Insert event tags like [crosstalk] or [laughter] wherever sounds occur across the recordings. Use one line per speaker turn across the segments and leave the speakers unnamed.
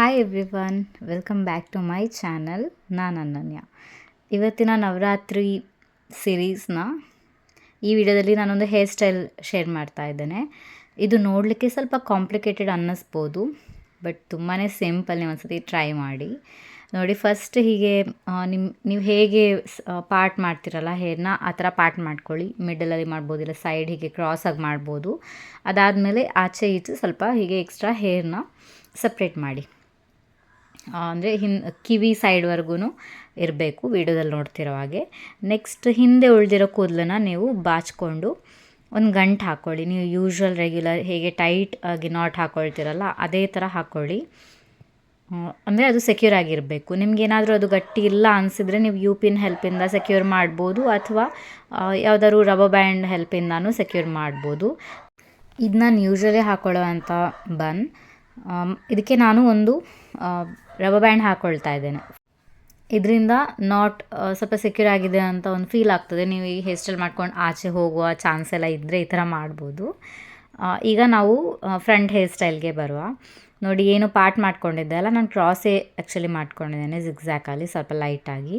Hi everyone welcome back to my channel ನಾನು ಅನನ್ಯ. ಇವತ್ತಿನ ನವರಾತ್ರಿ ಸಿರೀಸ್ನ ಈ ವಿಡಿಯೋದಲ್ಲಿ ನಾನೊಂದು ಹೇರ್ ಸ್ಟೈಲ್ ಶೇರ್ ಮಾಡ್ತಾ ಇದ್ದೇನೆ. ಇದು ನೋಡಲಿಕ್ಕೆ ಸ್ವಲ್ಪ ಕಾಂಪ್ಲಿಕೇಟೆಡ್ ಅನ್ನಿಸ್ಬೋದು ಬಟ್ ತುಂಬಾ ಸಿಂಪಲ್ ನೀವು ಒಂದ್ಸತಿ ಟ್ರೈ ಮಾಡಿ. ನೋಡಿ ಫಸ್ಟ್ ಹೀಗೆ ನಿಮ್ಮ ನೀವು ಹೇಗೆ ಪಾರ್ಟ್ ಮಾಡ್ತಿರಲ್ಲ ಹೇರ್ನ ಆ ಥರ ಪಾರ್ಟ್ ಮಾಡ್ಕೊಳ್ಳಿ. ಮಿಡಲಲ್ಲಿ ಮಾಡ್ಬೋದು, ಇಲ್ಲ ಸೈಡ್ ಹೀಗೆ ಕ್ರಾಸಾಗಿ ಮಾಡ್ಬೋದು. ಅದಾದಮೇಲೆ ಆಚೆ ಈಚೆ ಸ್ವಲ್ಪ ಹೀಗೆ ಎಕ್ಸ್ಟ್ರಾ ಹೇರ್ನ ಸಪ್ರೇಟ್ ಮಾಡಿ. ಅಂದರೆ ಹಿನ್, ಕಿವಿ ಸೈಡ್ವರೆಗೂ ಇರಬೇಕು ವೀಡಿಯೋದಲ್ಲಿ ನೋಡ್ತಿರೋ ಹಾಗೆ. ನೆಕ್ಸ್ಟ್ ಹಿಂದೆ ಉಳಿದಿರೋ ಕೂದಲನ್ನ ನೀವು ಬಾಚಿಕೊಂಡು ಒಂದು ಗಂಟು ಹಾಕ್ಕೊಳ್ಳಿ ನೀವು ಯೂಶ್ವಲ್ ರೆಗ್ಯುಲರ್ ಹೇಗೆ ಟೈಟ್ ಆಗಿ ನಾಟ್ ಹಾಕ್ಕೊಳ್ತೀರಲ್ಲ ಅದೇ ಥರ ಹಾಕ್ಕೊಳ್ಳಿ ಅಂದರೆ ಅದು ಸೆಕ್ಯೂರ್ ಆಗಿರಬೇಕು. ನಿಮ್ಗೇನಾದರೂ ಅದು ಗಟ್ಟಿ ಇಲ್ಲ ಅನಿಸಿದರೆ ನೀವು ಯು ಪಿನ್ ಹೆಲ್ಪಿಂದ ಸೆಕ್ಯೂರ್ ಮಾಡ್ಬೋದು ಅಥವಾ ಯಾವುದಾದ್ರು ರಬ್ಬರ್ ಬ್ಯಾಂಡ್ ಹೆಲ್ಪಿಂದನೂ ಸೆಕ್ಯೂರ್ ಮಾಡ್ಬೋದು. ಇದು ನಾನು ಯೂಶ್ವಲಿ ಹಾಕ್ಕೊಳ್ಳೋ ಅಂಥ ಬನ್ ಇದಕ್ಕೆ ನಾನು ಒಂದು ರಬ್ಬರ್ ಬ್ಯಾಂಡ್ ಹಾಕ್ಕೊಳ್ತಾ ಇದ್ದೇನೆ. ಇದರಿಂದ ನಾಟ್ ಸ್ವಲ್ಪ ಸೆಕ್ಯೂರ್ ಆಗಿದೆ ಅಂತ ಒಂದು ಫೀಲ್ ಆಗ್ತದೆ. ನೀವು ಈ ಹೇರ್ ಸ್ಟೈಲ್ ಮಾಡ್ಕೊಂಡು ಆಚೆ ಹೋಗುವ ಚಾನ್ಸ್ ಎಲ್ಲ ಇದ್ದರೆ ಈ ಥರ ಮಾಡ್ಬೋದು. ಈಗ ನಾವು ಫ್ರಂಟ್ ಹೇರ್ ಸ್ಟೈಲ್ಗೆ ಬರುವ. ನೋಡಿ, ಏನು ಪಾರ್ಟ್ ಮಾಡ್ಕೊಂಡಿದ್ದೆ ಅಲ್ಲ, ನಾನು ಕ್ರಾಸೇ ಆ್ಯಕ್ಚುಲಿ ಮಾಡ್ಕೊಂಡಿದ್ದೇನೆ ಜಿಗ್ಸಾಕಲ್ಲಿ ಸ್ವಲ್ಪ ಲೈಟಾಗಿ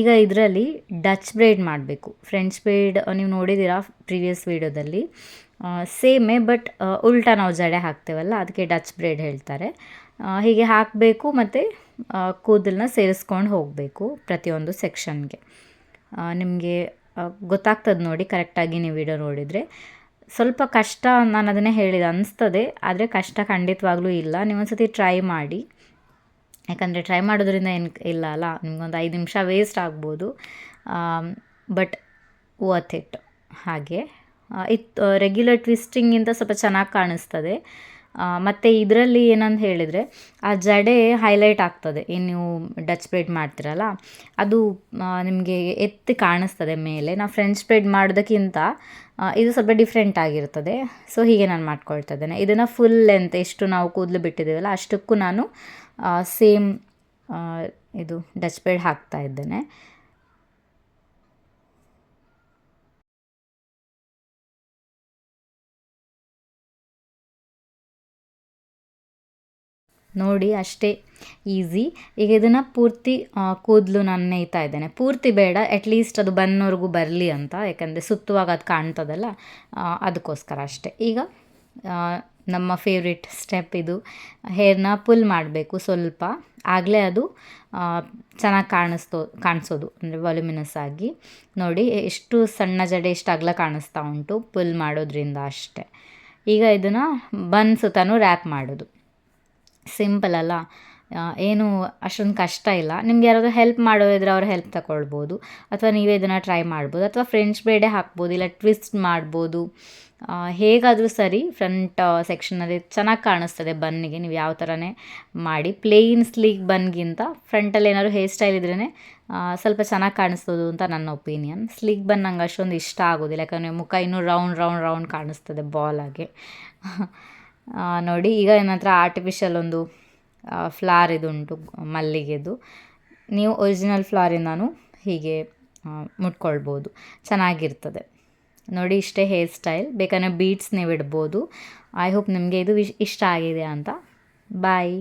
ಈಗ ಇದರಲ್ಲಿ ಡಚ್ ಬ್ರೇಡ್ ಮಾಡಬೇಕು. ಫ್ರೆಂಚ್ ಬ್ರೇಡ್ ನೀವು ನೋಡಿದ್ದೀರಾ ಪ್ರೀವಿಯಸ್ ವೀಡಿಯೋದಲ್ಲಿ ಸೇಮೇ ಬಟ್ ಉಲ್ಟಾ ನಾವು ಜಡೆ ಹಾಕ್ತೇವಲ್ಲ, ಅದಕ್ಕೆ ಡಚ್ ಬ್ರೇಡ್ ಹೇಳ್ತಾರೆ. ಹೀಗೆ ಹಾಕಬೇಕು ಮತ್ತು ಕೂದಲನ್ನ ಸೇರಿಸ್ಕೊಂಡು ಹೋಗಬೇಕು ಪ್ರತಿಯೊಂದು ಸೆಕ್ಷನ್ಗೆ ನಿಮಗೆ ಗೊತ್ತಾಗ್ತದೆ ನೋಡಿ ಕರೆಕ್ಟಾಗಿ ನೀವು ವಿಡಿಯೋ ನೋಡಿದರೆ. ಸ್ವಲ್ಪ ಕಷ್ಟ ನಾನು ಅದನ್ನೇ ಹೇಳಿದೆ, ಅನಿಸ್ತದೆ, ಆದರೆ ಕಷ್ಟ ಖಂಡಿತವಾಗ್ಲೂ ಇಲ್ಲ. ನೀವು ಸತಿ ಟ್ರೈ ಮಾಡಿ. ಯಾಕಂದರೆ ಟ್ರೈ ಮಾಡೋದ್ರಿಂದ ಏನು ಇಲ್ಲ ಅಲ್ಲ, ನಿಮಗೊಂದು ಐದು ನಿಮಿಷ ವೇಸ್ಟ್ ಆಗ್ಬೋದು. ಬಟ್ ವರ್ತ್ ಇಟ್ ಹಾಗೆ. ಇದು ರೆಗ್ಯುಲರ್ ಟ್ವಿಸ್ಟಿಂಗಿಂತ ಸ್ವಲ್ಪ ಚೆನ್ನಾಗಿ ಕಾಣಿಸ್ತದೆ. ಮತ್ತು ಇದರಲ್ಲಿ ಏನಂತ ಹೇಳಿದರೆ, ಆ ಜಡೆ ಹೈಲೈಟ್ ಆಗ್ತದೆ. ಏನು ನೀವು ಡಚ್ ಬ್ರೆಡ್ ಮಾಡ್ತೀರಲ್ಲ, ಅದು ನಿಮಗೆ ಎತ್ತಿ ಕಾಣಿಸ್ತದೆ ಮೇಲೆ. ನಾವು ಫ್ರೆಂಚ್ ಬ್ರೆಡ್ ಮಾಡೋದಕ್ಕಿಂತ ಇದು ಸ್ವಲ್ಪ ಡಿಫ್ರೆಂಟ್ ಆಗಿರ್ತದೆ. ಸೊ ಹೀಗೆ ನಾನು ಮಾಡ್ಕೊಳ್ತಾ ಇದ್ದೇನೆ. ಇದನ್ನು ಫುಲ್ ಲೆಂತ್ ಎಷ್ಟು ನಾವು ಕೂದಲು ಬಿಟ್ಟಿದ್ದೀವಲ್ಲ, ಅಷ್ಟಕ್ಕೂ ನಾನು ಸೇಮ್ ಇದು ಡಚ್ ಬ್ರೆಡ್ ಹಾಕ್ತಾ ಇದ್ದೇನೆ. ನೋಡಿ, ಅಷ್ಟೇ ಈಸಿ. ಈಗ ಇದನ್ನು ಪೂರ್ತಿ ಕೂದಲು ನಾನು ನೇಯ್ತಾ ಇದ್ದೇನೆ. ಪೂರ್ತಿ ಬೇಡ ಅಟ್ಲೀಸ್ಟ್ ಅದು ಬನ್ನೋರ್ಗೂ ಬರಲಿ ಅಂತ. ಯಾಕಂದರೆ ಸುತ್ತುವಾಗ ಅದು ಕಾಣ್ತದಲ್ಲ ಅದಕ್ಕೋಸ್ಕರ ಅಷ್ಟೆ. ಈಗ ನಮ್ಮ ಫೇವ್ರೆಟ್ ಸ್ಟೆಪ್ ಇದು ಹೇರ್ನ ಪುಲ್ ಮಾಡಬೇಕು ಸ್ವಲ್ಪ. ಆಗಲೇ ಅದು ಚೆನ್ನಾಗಿ ಕಾಣಿಸ್ತೋ, ಕಾಣಿಸೋದು, ಅಂದರೆ ವಾಲ್ಯೂಮಿನಸ್ ಆಗಿ. ನೋಡಿ, ಎಷ್ಟು ಸಣ್ಣ ಜಡೆ ಎಷ್ಟು ಅಗಲ ಕಾಣಿಸ್ತಾ ಉಂಟು ಪುಲ್ ಮಾಡೋದ್ರಿಂದ ಅಷ್ಟೇ. ಈಗ ಇದನ್ನು ಬನ್ ಸುತ್ತನೂ ರ್ಯಾಪ್ ಮಾಡೋದು. ಸಿಂಪಲ್ ಅಲ್ಲ. ಏನು ಅಷ್ಟೊಂದು ಕಷ್ಟ ಇಲ್ಲ. ನಿಮ್ಗೆ ಯಾರಾದರೂ ಹೆಲ್ಪ್ ಮಾಡೋದಿದ್ರೆ ಅವ್ರ ಹೆಲ್ಪ್ ತಗೊಳ್ಬೋದು ಅಥವಾ ನೀವೇ ಇದನ್ನು ಟ್ರೈ ಮಾಡ್ಬೋದು. ಅಥವಾ ಫ್ರೆಂಚ್ ಬೇಡೆ ಹಾಕ್ಬೋದು, ಇಲ್ಲ ಟ್ವಿಸ್ಟ್ ಮಾಡ್ಬೋದು. ಹೇಗಾದರೂ ಸರಿ ಫ್ರಂಟ್ ಸೆಕ್ಷನಲ್ಲಿ ಚೆನ್ನಾಗಿ ಕಾಣಿಸ್ತದೆ ಬನ್ನಿಗೆ. ನೀವು ಯಾವ ಥರನೇ ಮಾಡಿ. ಪ್ಲೇನ್ ಸ್ಲೀಕ್ ಬನ್ಗಿಂತ ಫ್ರಂಟಲ್ಲಿ ಏನಾದ್ರು ಹೇರ್ ಸ್ಟೈಲ್ ಇದ್ರೇ ಸ್ವಲ್ಪ ಚೆನ್ನಾಗಿ ಕಾಣಿಸ್ತದೆ ಅಂತ ನನ್ನ ಒಪಿನಿಯನ್ ಸ್ಲೀಕ್ ಬನ್ ನಂಗೆ ಅಷ್ಟೊಂದು ಇಷ್ಟ ಆಗೋದಿಲ್ಲ. ಯಾಕಂದರೆ ಮುಖ ಇನ್ನೂ ರೌಂಡ್ ರೌಂಡ್ ರೌಂಡ್ ಕಾಣಿಸ್ತದೆ ಬಾಲಾಗೆ [laughs] ನೋಡಿ, ಈಗ ನನ್ನ ಹತ್ರ ಆರ್ಟಿಫಿಷಿಯಲ್ ಒಂದು ಫ್ಲಾರ್ ಇದುಂಟು, ಮಲ್ಲಿಗೆದು. ನೀವು ಒರಿಜಿನಲ್ ಫ್ಲಾರಿಂದನೂ ಹೀಗೆ ಮುಟ್ಕೊಳ್ಬೋದು. ಚೆನ್ನಾಗಿರ್ತದೆ. ನೋಡಿ, ಇಷ್ಟೇ ಹೇರ್ ಸ್ಟೈಲ್ ಬೇಕಾದ್ರೆ ಬೀಡ್ಸ್ ನೀವು ಇಡ್ಬೋದು ಐ ಹೋಪ್ ನಿಮಗೆ ಇದು ಇಷ್ಟ ಆಗಿದೆ ಅಂತ. ಬಾಯ್